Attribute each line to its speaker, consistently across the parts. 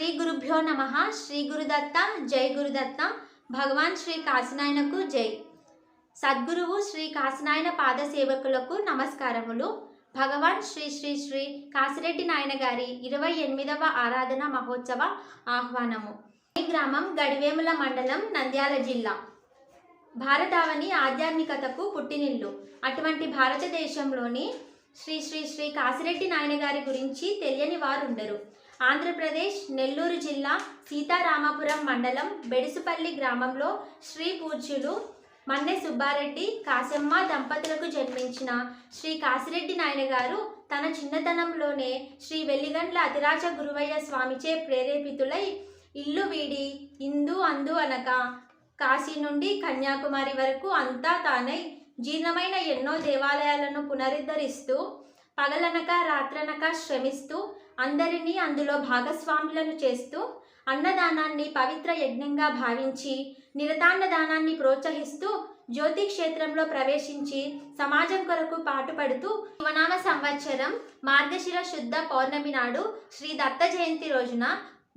Speaker 1: శ్రీ గురుభ్యో నమ. శ్రీ గురుదత్త జై గురుదత్త భగవాన్ శ్రీ కాశీనాయనకు జై. సద్గురువు శ్రీ కాశీనాయన పాద సేవకులకు నమస్కారములు. భగవాన్ శ్రీ శ్రీ శ్రీ కాశిరెడ్డి నాయన గారి ఇరవై ఎనిమిదవ ఆరాధన మహోత్సవ ఆహ్వానము. ఈ గ్రామం గడివేముల మండలం నంద్యాల జిల్లా. భారతావని ఆధ్యాత్మికతకు పుట్టినిల్లు. అటువంటి భారతదేశంలోని శ్రీ శ్రీ శ్రీ కాశిరెడ్డి నాయన గారి గురించి తెలియని వారు ఉండరు ఆంధ్రప్రదేశ్ నెల్లూరు జిల్లా సీతారామపురం మండలం బెడుసుపల్లి గ్రామంలో శ్రీ పూజ్యులు మన్నె సుబ్బారెడ్డి కాశమ్మ దంపతులకు జన్మించిన శ్రీ కాశిరెడ్డి నాయన గారు తన చిన్నతనంలోనే శ్రీ వెల్లిగండ్ల అతిరాజ గురువయ్య స్వామిచే ప్రేరేపితులై ఇల్లు వీడి ఇందు అందు అనక కాశీ నుండి కన్యాకుమారి వరకు అంతా తానై జీర్ణమైన ఎన్నో దేవాలయాలను పునరుద్ధరిస్తూ పగలనక రాత్రనక శ్రమిస్తూ అందరినీ అందులో భాగస్వాములను చేస్తూ అన్నదానాన్ని పవిత్ర యజ్ఞంగా భావించి నిరతాన్నదానాన్ని ప్రోత్సహిస్తూ జ్యోతి క్షేత్రంలో ప్రవేశించి సమాజం కొరకు పాటుపడుతూ శివనామ సంవత్సరం మార్గశిర శుద్ధ పౌర్ణమి నాడు శ్రీ దత్త జయంతి రోజున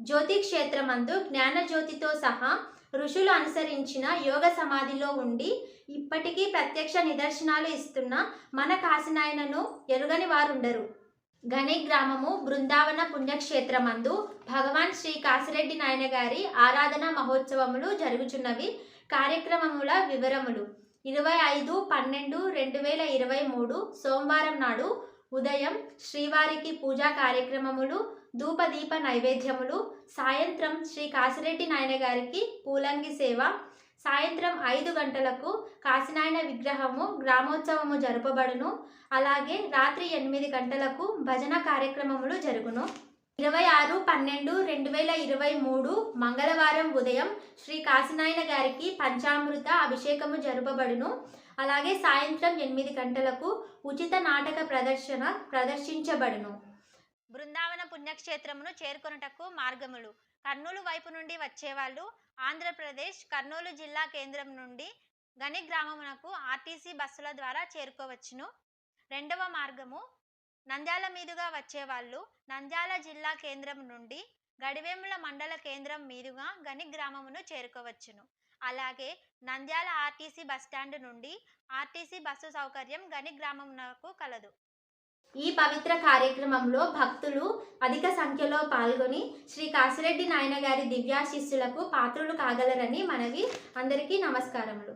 Speaker 1: జ్యోతి క్షేత్రమందు జ్ఞానజ్యోతితో సహా ఋషులు అనుసరించిన యోగ సమాధిలో ఉండి ఇప్పటికీ ప్రత్యక్ష నిదర్శనాలు ఇస్తున్న మన కాశీనాయనను ఎరుగని వారుండరు. గణి గ్రామము బృందావన పుణ్యక్షేత్రమందు భగవాన్ శ్రీ కాశిరెడ్డి నాయన గారి ఆరాధన మహోత్సవములు జరుగుచున్నవి. కార్యక్రమముల వివరములు. ఇరవై ఐదు పన్నెండు రెండు వేల ఇరవై మూడు సోమవారం నాడు ఉదయం శ్రీవారికి పూజా కార్యక్రమములు ధూపదీప నైవేద్యములు సాయంత్రం శ్రీ కాశిరెడ్డి నాయన గారికి పూలంగి సేవ సాయంత్రం ఐదు గంటలకు కాశీనాయన విగ్రహము గ్రామోత్సవము జరుపబడును. అలాగే రాత్రి ఎనిమిది గంటలకు భజన కార్యక్రమములు జరుగును. ఇరవై ఆరు పన్నెండు రెండు వేల ఇరవై మూడు మంగళవారం ఉదయం శ్రీ కాశీనాయన గారికి పంచామృత అభిషేకము జరుపబడును. అలాగే సాయంత్రం ఎనిమిది గంటలకు ఉచిత నాటక ప్రదర్శన ప్రదర్శించబడును. బృందావన పుణ్యక్షేత్రమును చేరుకొనుటకు మార్గములు. కర్నూలు వైపు నుండి వచ్చేవాళ్ళు ఆంధ్రప్రదేశ్ కర్నూలు జిల్లా కేంద్రం నుండి గని గ్రామమునకు ఆర్టీసీ బస్సుల ద్వారా చేరుకోవచ్చును. రెండవ మార్గము నంద్యాల మీదుగా వచ్చేవాళ్ళు నంద్యాల జిల్లా కేంద్రం నుండి గడివేముల మండల కేంద్రం మీదుగా గని గ్రామమును చేరుకోవచ్చును. అలాగే నంద్యాల ఆర్టీసీ బస్టాండ్ నుండి ఆర్టీసీ బస్సు సౌకర్యం గని గ్రామమునకు కలదు. ఈ పవిత్ర కార్యక్రమంలో భక్తులు అధిక సంఖ్యలో పాల్గొని శ్రీ కాశిరెడ్డి నాయన గారి దివ్యాశిస్సులకు పాత్రులు కాగలరని మనవి అందరికీ నమస్కారములు.